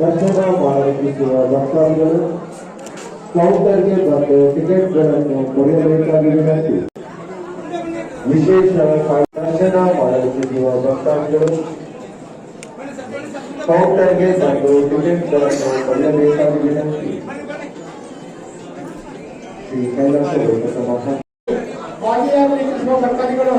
ದರ್ಶನ ಮಾಡಲಿಕ್ಕಿಸುವ ಭಕ್ತಾದಿಗಳು ಕೌಂಟರ್ಗೆ ಬಂದು ಟಿಕೆಟ್ಗಳನ್ನು ಪಡೆಯಬೇಕಾಗಿ ವಿನಂತಿ ವಿಶೇಷ ದರ್ಶನ ಮಾಡಲಿಕ್ಕಿಸುವ ಭಕ್ತಾದಿಗಳು ಕೌಂಟರ್ಗೆ ಬಂದು ಟಿಕೆಟ್ಗಳನ್ನು ಪಡೆಯಬೇಕಾಗಿ ವಿನಂತಿ ಶ್ರೀ ಕೈಲಾಸ ಭಕ್ತಾದಿಗಳು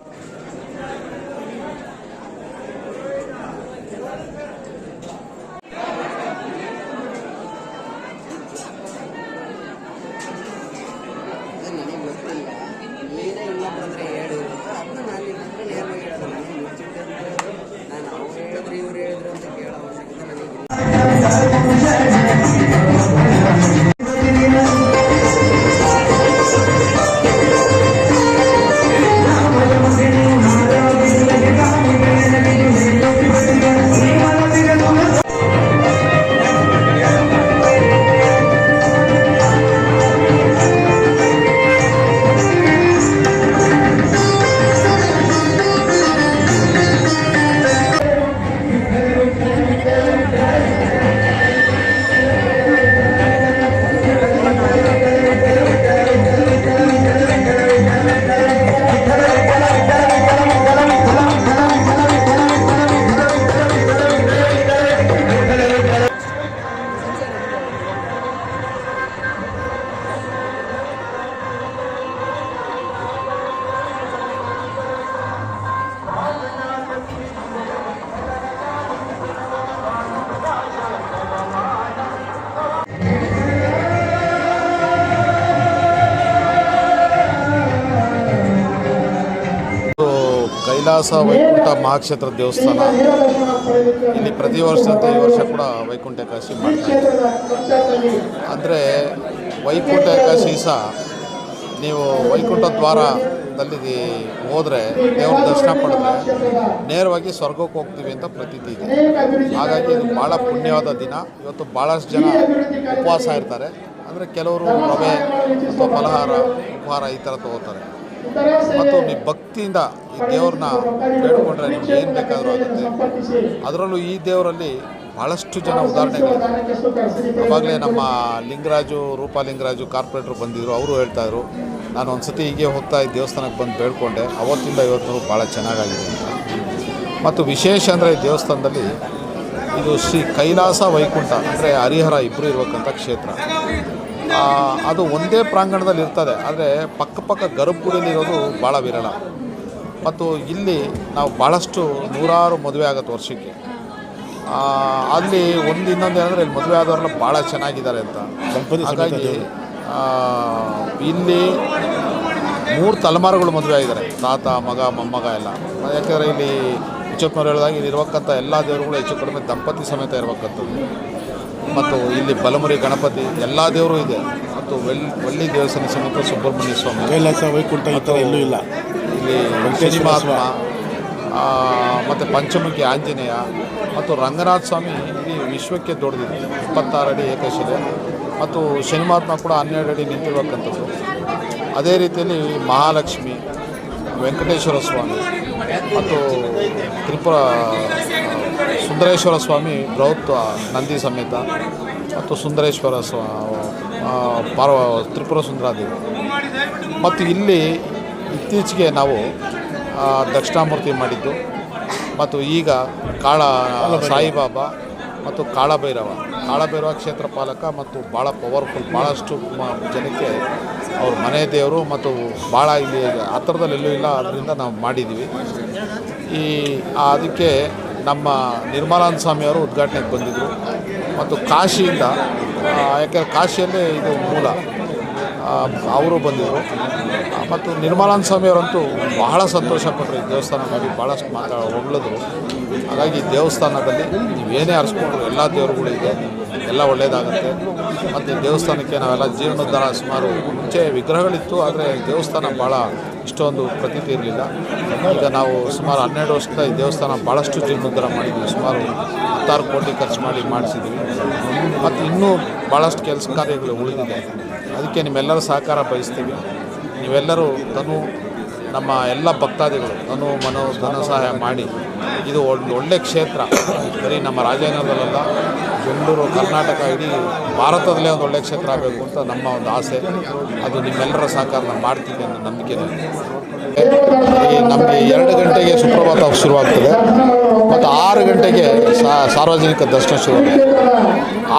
ಕೈಲಾಸ ವೈಕುಂಠ ಮಹಾಕ್ಷೇತ್ರ ದೇವಸ್ಥಾನ. ಇಲ್ಲಿ ಪ್ರತಿ ವರ್ಷದಂತೆ ಈ ವರ್ಷ ಕೂಡ ವೈಕುಂಠ ಏಕಾದಶಿ ಮಾಡ್ತಾರೆ ಅಂದರೆ ವೈಕುಂಠ ಏಕಾದಶಿ ಸಹ ನೀವು ವೈಕುಂಠ ದ್ವಾರದಲ್ಲಿ ಹೋದರೆ ದೇವರ ದರ್ಶನ ಪಡೆದ್ರೆ ನೇರವಾಗಿ ಸ್ವರ್ಗಕ್ಕೆ ಹೋಗ್ತೀವಿ ಅಂತ ಪ್ರತೀತಿ ಇದೆ. ಹಾಗಾಗಿ ಇದು ಭಾಳ ಪುಣ್ಯವಾದ ದಿನ. ಇವತ್ತು ಭಾಳಷ್ಟು ಜನ ಉಪವಾಸ ಇರ್ತಾರೆ. ಅಂದರೆ ಕೆಲವರು ರವೆ ಅಥವಾ ಫಲಹಾರ, ಉಪಹಾರ ಈ ಥರ ತಗೋತಾರೆ. ಮತ್ತು ಭಕ್ತಿಯಿಂದ ಈ ದೇವ್ರನ್ನ ಬೇಡ್ಕೊಂಡ್ರೆ ನಿಮ್ಗೆ ಏನು ಬೇಕಾದರೂ ಆಗುತ್ತೆ. ಅದರಲ್ಲೂ ಈ ದೇವರಲ್ಲಿ ಭಾಳಷ್ಟು ಜನ ಉದಾಹರಣೆಗಳಿದೆ ಅವಾಗಲೇ ನಮ್ಮ ಲಿಂಗರಾಜು, ರೂಪಾ ಲಿಂಗರಾಜು ಕಾರ್ಪೊರೇಟ್ರು ಬಂದಿದ್ದರು ಅವರು ಹೇಳ್ತಾಯಿದ್ರು ನಾನು ಒಂದು ಸತಿ ಹೀಗೆ ಹೋಗ್ತಾ ಈ ದೇವಸ್ಥಾನಕ್ಕೆ ಬಂದು ಬೇಡ್ಕೊಂಡೆ, ಅವತ್ತಿಂದ ಇವತ್ತು ಭಾಳ ಚೆನ್ನಾಗಾಗಿದೆ ಮತ್ತು ವಿಶೇಷ ಅಂದರೆ ಈ ದೇವಸ್ಥಾನದಲ್ಲಿ ಇದು ಶ್ರೀ ಕೈಲಾಸ ವೈಕುಂಠ, ಅಂದರೆ ಹರಿಹರ ಇಬ್ಬರು ಇರಬೇಕಂತ ಕ್ಷೇತ್ರ. ಅದು ಒಂದೇ ಪ್ರಾಂಗಣದಲ್ಲಿ ಇರ್ತದೆ. ಆದರೆ ಪಕ್ಕ ಪಕ್ಕ ಗರ್ಭಗುಡಿಯಲ್ಲಿ ಇರೋದು ಭಾಳ ವಿರಳ. ಮತ್ತು ಇಲ್ಲಿ ನಾವು ಭಾಳಷ್ಟು ನೂರಾರು ಮದುವೆ ಆಗುತ್ತೆ ವರ್ಷಕ್ಕೆ. ಅಲ್ಲಿ ಒಂದು ಇನ್ನೊಂದು ಏನಂದರೆ ಇಲ್ಲಿ ಮದುವೆ ಆದವ್ರನ್ನ ಭಾಳ ಚೆನ್ನಾಗಿದ್ದಾರೆ ಅಂತ. ಹಾಗಾಗಿ ಇಲ್ಲಿ ಮೂರು ತಲೆಮಾರುಗಳು ಮದುವೆ ಆಗಿದ್ದಾರೆ. ತಾತ ಮಗ ಮೊಮ್ಮಗ ಎಲ್ಲ. ಯಾಕೆಂದರೆ ಇಲ್ಲಿ ಹೆಚ್ಚಪ್ಪನವ್ರು ಹೇಳಿದಾಗ ಇಲ್ಲಿ ಇರ್ಬೇಕಂತ ಎಲ್ಲ ದೇವರುಗಳು ಹೆಚ್ಚು ಕಡಿಮೆ ದಂಪತಿ ಸಮೇತ ಇರ್ಬೇಕಂತದ್ದು ಮತ್ತು ಇಲ್ಲಿ ಬಲಮುರಿ ಗಣಪತಿ ಎಲ್ಲ ದೇವರು ಇದೆ. ಮತ್ತು ವೆಲ್ ವಳ್ಳಿ ದೇವಸ್ಥಾನ ಸಮೇತ ಸುಬ್ರಹ್ಮಣ್ಯ ಸ್ವಾಮಿ. ಕೈಲಾಸ ವೈಕುಂಠ ಈ ಥರ ಎಲ್ಲೂ ಇಲ್ಲ. ಇಲ್ಲಿ ವೆಂಕಟೇಶ ಶನಿಮಹಾತ್ಮ ಮತ್ತು ಪಂಚಮುಖಿ ಆಂಜನೇಯ ಮತ್ತು ರಂಗನಾಥ ಸ್ವಾಮಿ ಇಲ್ಲಿ ವಿಶ್ವಕ್ಕೆ ದೊಡ್ಡದಿದೆ. ಇಪ್ಪತ್ತಾರು ಅಡಿ ಏಕಶಿಲೆ ಮತ್ತು ಶನಿಮಹಾತ್ಮ ಕೂಡ ಹನ್ನೆರಡು ಅಡಿ ನಿಂತಿರುವಂಥದ್ದು ಅದೇ ರೀತಿಯಲ್ಲಿ ಮಹಾಲಕ್ಷ್ಮಿ ವೆಂಕಟೇಶ್ವರ ಸ್ವಾಮಿ ಮತ್ತು ತ್ರಿಪುರ ಸುಂದರೇಶ್ವರ ಸ್ವಾಮಿ ಬೃಹತ್ ನಂದಿ ಸಮೇತ ಮತ್ತು ಸುಂದರೇಶ್ವರ ಸ್ವಾ ಪಾರ್ವ ತ್ರಿಪುರ ಸುಂದರಾದೇವಿ. ಮತ್ತು ಇಲ್ಲಿ ಇತ್ತೀಚೆಗೆ ನಾವು ಆ, ದಕ್ಷಿಣಾಮೂರ್ತಿ ಮಾಡಿದ್ದು ಮತ್ತು ಈಗ ಕಾಳ ಸಾಯಿಬಾಬಾ ಮತ್ತು ಕಾಳಭೈರವ. ಕಾಳಭೈರವ ಕ್ಷೇತ್ರ ಪಾಲಕ ಮತ್ತು ಭಾಳ ಪವರ್ಫುಲ್ ಭಾಳಷ್ಟು ಜನಕ್ಕೆ ಅವ್ರ ಮನೆ ದೇವರು ಮತ್ತು ಭಾಳ ಇಲ್ಲಿ ಎಲ್ಲೂ ಇಲ್ಲ ಅದರಿಂದ ನಾವು ಮಾಡಿದ್ದೀವಿ. ಈ ಅದಕ್ಕೆ ನಮ್ಮ ನಿರ್ಮಲಾನಂದ ಸ್ವಾಮಿಯವರು ಉದ್ಘಾಟನೆಗೆ ಬಂದಿದ್ದರು ಮತ್ತು ಕಾಶಿಯಿಂದ ಯಾಕೆಂದರೆ ಕಾಶಿಯಲ್ಲೇ ಇದು ಮೂಲ ಅವರು ಬಂದಿದ್ದರು ಮತ್ತು ನಿರ್ಮಲಾನಂದ ಸ್ವಾಮಿಯವರಂತೂ ಬಹಳ ಸಂತೋಷಪಟ್ಟರು ಈ ದೇವಸ್ಥಾನ ನೋಡಿ ಭಾಳಷ್ಟು ಮಾತಾ ಹೊಗಳಿದ್ರು. ಹಾಗಾಗಿ ದೇವಸ್ಥಾನದಲ್ಲಿ ನೀವೇನೇ ಹರಿಸ್ಕೊಂಡ್ರು ಎಲ್ಲ ದೇವರುಗಳಿದೆ, ಎಲ್ಲ ಒಳ್ಳೆಯದಾಗುತ್ತೆ ಮತ್ತು ದೇವಸ್ಥಾನಕ್ಕೆ ನಾವೆಲ್ಲ ಜೀರ್ಣೋದ್ಧಾರ ಸುಮಾರು ಮುಂಚೆ ವಿಗ್ರಹಗಳಿತ್ತು, ಆದರೆ ದೇವಸ್ಥಾನ ಭಾಳ ಇಷ್ಟೊಂದು ಪ್ರತೀತಿ ಇರಲಿಲ್ಲ. ಈಗ ನಾವು ಸುಮಾರು ಹನ್ನೆರಡು ವರ್ಷದ ಈ ದೇವಸ್ಥಾನ ಭಾಳಷ್ಟು ಜೀರ್ಣೋದ್ಧಾರ ಮಾಡಿದ್ವಿ. ಸುಮಾರು ಹತ್ತಾರು ಕೋಟಿ ಖರ್ಚು ಮಾಡಿ ಮಾಡಿಸಿದ್ವಿ. ಮತ್ತು ಇನ್ನೂ ಭಾಳಷ್ಟು ಕೆಲಸ ಕಾರ್ಯಗಳು ಉಳಿದಿದೆ. ಅದಕ್ಕೆ ನಿಮ್ಮೆಲ್ಲರ ಸಹಕಾರ ಬಯಸ್ತೀವಿ. ನೀವೆಲ್ಲರೂ ತನು ನಮ್ಮ ಎಲ್ಲ ಭಕ್ತಾದಿಗಳು ತನು ಮನೋ ಧನ ಸಹಾಯ ಮಾಡಿ ಇದು ಒಂದು ಒಳ್ಳೆ ಕ್ಷೇತ್ರ. ಬರೀ ನಮ್ಮ ರಾಜೇಂದ್ರದಲ್ಲ ಬೆಂಗಳೂರು, ಕರ್ನಾಟಕ, ಇಡೀ ಭಾರತದಲ್ಲೇ ಒಂದು ಒಳ್ಳೆ ಕ್ಷೇತ್ರ ಆಗಬೇಕು ಅಂತ ನಮ್ಮ ಒಂದು ಆಸೆ. ಅದು ನಿಮ್ಮೆಲ್ಲರ ಸಹಕಾರ ನಾನು ಮಾಡ್ತೀನಿ ಅನ್ನೋ ನಂಬಿಕೆ. ಈ ನಮಗೆ ಎರಡು ಗಂಟೆಗೆ ಸುಪ್ರಭಾತ ಶುರುವಾಗ್ತದೆ. ಮತ್ತು ಆರು ಗಂಟೆಗೆ ಸಾರ್ವಜನಿಕ ದರ್ಶನ ಶುರು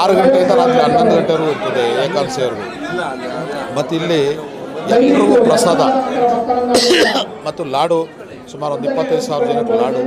ಆರು ಗಂಟೆಯಿಂದ ರಾತ್ರಿ ಹನ್ನೊಂದು ಗಂಟೆವರೆಗೂ ಇರ್ತದೆ ಏಕಾಂಶವರೆಗೂ ಮತ್ತು ಇಲ್ಲಿ ಎಲ್ರಿಗೂ ಪ್ರಸಾದ. ಮತ್ತು ಲಾಡು, ಸುಮಾರು ಒಂದು ಇಪ್ಪತ್ತೈದು ಸಾವಿರ ಜನಕ್ಕೆ ಲಾಡು.